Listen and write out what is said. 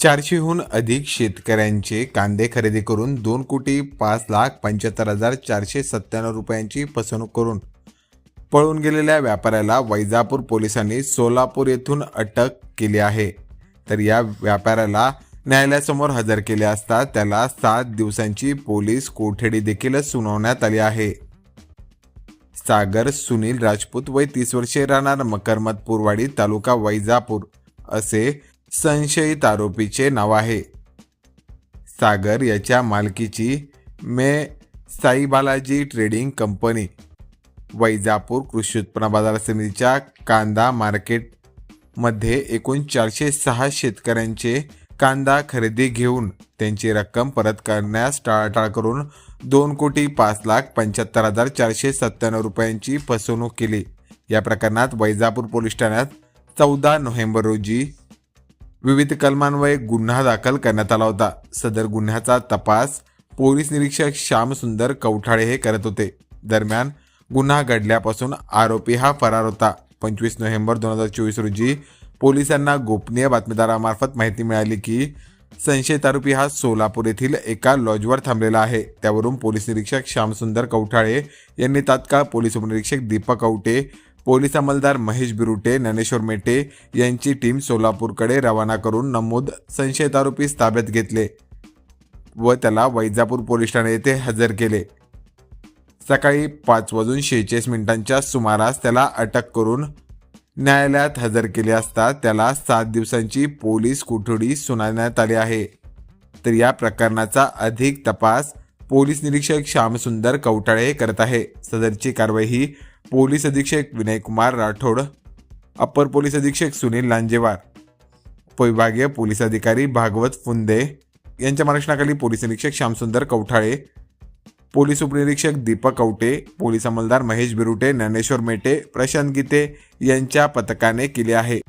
चारशेहून अधिक शेतकऱ्यांचे कांदे खरेदी करून दोन कोटी पाच लाख पंच्याहत्तर हजार चारशे सत्त्याण्णव रुपयांची फसवणूक करून पळून गेलेल्या व्यापाऱ्याला वैजापूर पोलिसांनी सोलापूर येथून अटक केली आहे. तर या व्यापाऱ्याला न्यायालयासमोर हजर केले असता त्याला सात दिवसांची पोलीस कोठडी देखील सुनावण्यात आली आहे. सागर सुनील राजपूत वय तीस वर्षे राहणार मकरमत पुरवाडी तालुका वैजापूर असे संशयित आरोपीचे नाव आहे. सागर याच्या मालकीची मे साई बालाजी ट्रेडिंग कंपनी वैजापूर कृषी उत्पन्न बाजार समितीच्या कांदा मार्केटमध्ये एकूण चारशे सहा शेतकऱ्यांचे कांदा खरेदी घेऊन त्यांची रक्कम परत करण्यास टाळाटाळ करून दोन कोटी पाच लाख पंच्याहत्तर हजार चारशे सत्त्याण्णव रुपयांची फसवणूक केली. या प्रकरणात वैजापूर पोलीस ठाण्यात चौदा नोव्हेंबर रोजी विविध कलमान्वये गुन्हा दाखल करण्यात आला होता. सदर गुन्ह्याचा तपास पोलीस निरीक्षक श्यामसुंदर कवठाळे हे करत होते. दरम्यान गुन्हा घडल्यापासून आरोपी हा फरार होता. पंचवीस नोव्हेंबर दोन हजार चोवीस रोजी पोलिसांना गोपनीय बातमीदारामार्फत माहिती मिळाली की संशयित आरोपी हा सोलापूर येथील एका लॉजवर थांबलेला आहे. त्यावरून पोलीस निरीक्षक श्यामसुंदर कवठाळे यांनी तात्काळ पोलीस उपनिरीक्षक दीपक कवटे पोलीस अंमलदार महेश बिरुटे ज्ञानेश्वर मेटे यांची टीम सोलापूरकडे रवाना करून नमूद संशयित आरोपीस ताब्यात घेतले व त्याला वैजापूर पोलीस ठाणे येथे हजर केले. सकाळी पाच वाजून शेहेचाळीस मिनिटांच्या सुमारास त्याला अटक करून न्यायालयात हजर केले असता त्याला सात दिवसांची पोलीस कोठडी सुनावण्यात आली आहे. तर या प्रकरणाचा अधिक तपास पोलीस निरीक्षक श्यामसुंदर कवटाळे करत आहे. सदरची कारवाई ही पोलीस अधीक्षक विनयकुमार राठोड अप्पर पोलीस अधीक्षक सुनील लांजेवार उपविभागीय पोलीस अधिकारी भागवत फुंदे यांच्या मार्गदर्शनाखाली पोलीस निरीक्षक श्यामसुंदर कवठाळे पोलीस उपनिरीक्षक दीपक कवटे पोलीस अंमलदार महेश बिरुटे ज्ञानेश्वर मेटे प्रशांत गीते यांच्या पथकाने केले आहे.